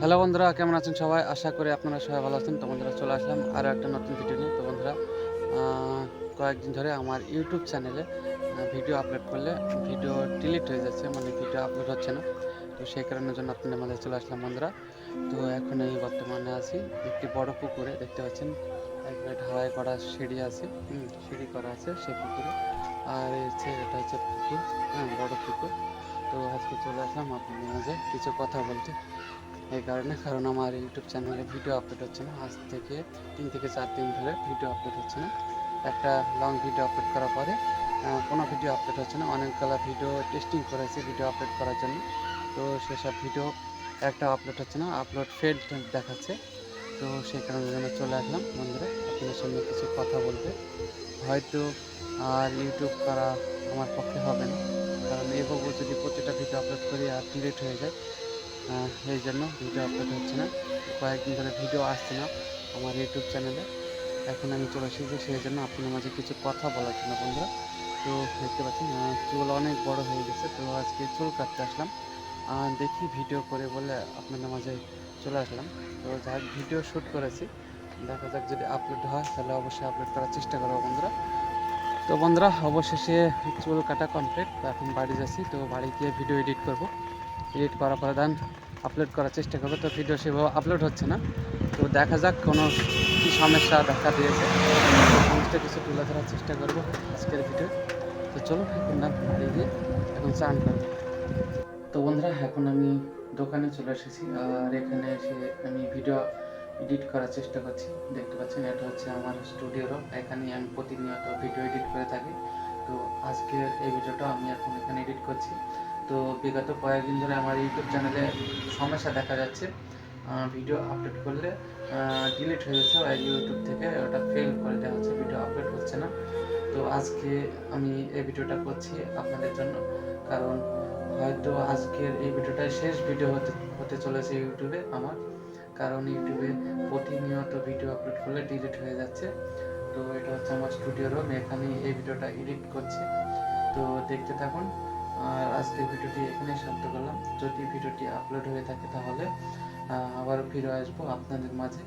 Hello বন্ধুরা, কেমন আছেন সবাই? আশা করি আপনারা সবাই ভালো আছেন। তো বন্ধুরা, চলে আসলাম আরও একটা নতুন ভিডিও নিয়ে। তো বন্ধুরা কয়েকদিন ধরে আমার ইউটিউব চ্যানেলে ভিডিও আপলোড করলে ভিডিও ডিলিট হয়ে যাচ্ছে মানে ভিডিও আপলোড হচ্ছে না। তো সেই কারণের জন্য আপনাদের মাঝে চলে আসলাম বন্ধুরা। তো এখন এই বর্তমানে আছি একটি বড় পুকুরে, দেখতে পাচ্ছেন। একবারে ঢালাই করা সিঁড়ি আছে সিঁড়ি করা আছে সেই পুকুরে। আর হচ্ছে, এটা হচ্ছে পুকুর হ্যাঁ বড় পুকুর। তো আজকে চলে আসলাম আপনাদের মাঝে কিছু কথা বলতে। এই কারণে, কারণ আমার ইউটিউব চ্যানেলে ভিডিও আপলোড হচ্ছে না। আজ থেকে তিন থেকে চার দিন ধরে ভিডিও আপলোড হচ্ছে না। একটা লং ভিডিও আপলোড করার পরে কোনো ভিডিও আপলোড হচ্ছে না। অনেকগুলো ভিডিও টেস্টিং করেছি ভিডিও আপলোড করার জন্য। তো সেসব ভিডিও একটা আপলোড হচ্ছে না আপলোড ফেড দেখাচ্ছে। তো সেই কারণে জন্য চলে আসলাম। বন্ধুরা, আপনাদের সঙ্গে কিছু কথা বলতে। হয়তো আর ইউটিউব করা আমার পক্ষে হবে না। কারণ এভাবে যদি প্রতিটা ভিডিও আপলোড করি আর ডিলিট হয়ে যায় এই জন্য ভিডিও আপলোড হচ্ছে না। কয়েকদিন ধরে ভিডিও আসছে না আমার ইউটিউব চ্যানেলে এখন আমি চলে এসেছি, সেই জন্য আপনার মাঝে কিছু কথা বলার জন্য বন্ধুরা। তো দেখতে পাচ্ছেন চুল অনেক বড় হয়ে গেছে, তো আজকে চুল কাটতে আসলাম। দেখি ভিডিও করে বলে আপনাদের মাঝে চলে আসলাম। তো যাক ভিডিও শ্যুট করেছি। দেখা যাক যদি আপলোড হয়, তাহলে অবশ্যই আপলোড করার চেষ্টা করব বন্ধুরা। তো বন্ধুরা, অবশেষে চুল কাটা কমপ্লিট তো এখন বাড়ি যাচ্ছি, তো বাড়ি গিয়ে ভিডিও এডিট করব। এডিট করার পরে দেন আপলোড করার চেষ্টা করব, তো ভিডিও সেভাবে আপলোড হচ্ছে না। তো দেখা যাক কোনো কী সমস্যা দেখা দিয়েছে। সমস্ত কিছু তুলে ধরার চেষ্টা করব আজকের ভিডিও তো চলো, এখন বাড়ি গিয়ে এখন চান করব। তো বন্ধুরা, এখন আমি দোকানে চলে এসেছি, আর এখানে এসে আমি ভিডিও এডিট করার চেষ্টা করছি। দেখতে পাচ্ছেন, এটা হচ্ছে আমার স্টুডিও রুম এখানে আমি প্রতিনিয়ত ভিডিও এডিট করে থাকি। তো আজকের এই ভিডিওটা আমি এখন এখানে এডিট করছি। তো বিগত কয়েকদিন ধরে আমার ইউটিউব চ্যানেলে সমস্যা দেখা যাচ্ছে। ভিডিও আপলোড করলে ডিলিট হয়ে যাচ্ছে। আর ইউটিউব থেকে ওটা ফেল করে দেওয়া হচ্ছে। ভিডিও আপলোড হচ্ছে না। তো আজকে আমি এই ভিডিওটা করছি আপনাদের জন্য। কারণ হয়তো আজকের এই ভিডিওটাই শেষ ভিডিও হতে হতে চলেছে ইউটিউবে আমার। কারণ ইউটিউবে প্রতিনিয়ত ভিডিও আপলোড করলে ডিলিট হয়ে যাচ্ছে। তো এটা হচ্ছে আমার স্টুডিও রুম এখানে এই ভিডিওটা এডিট করছি। তো দেখতে থাকুন। আর আজকের ভিডিওটি এখানে শান্ত করলাম যদি ভিডিওটি আপলোড হয়ে থাকে তাহলে আবার ফিরে আসব আপনাদের মাঝে।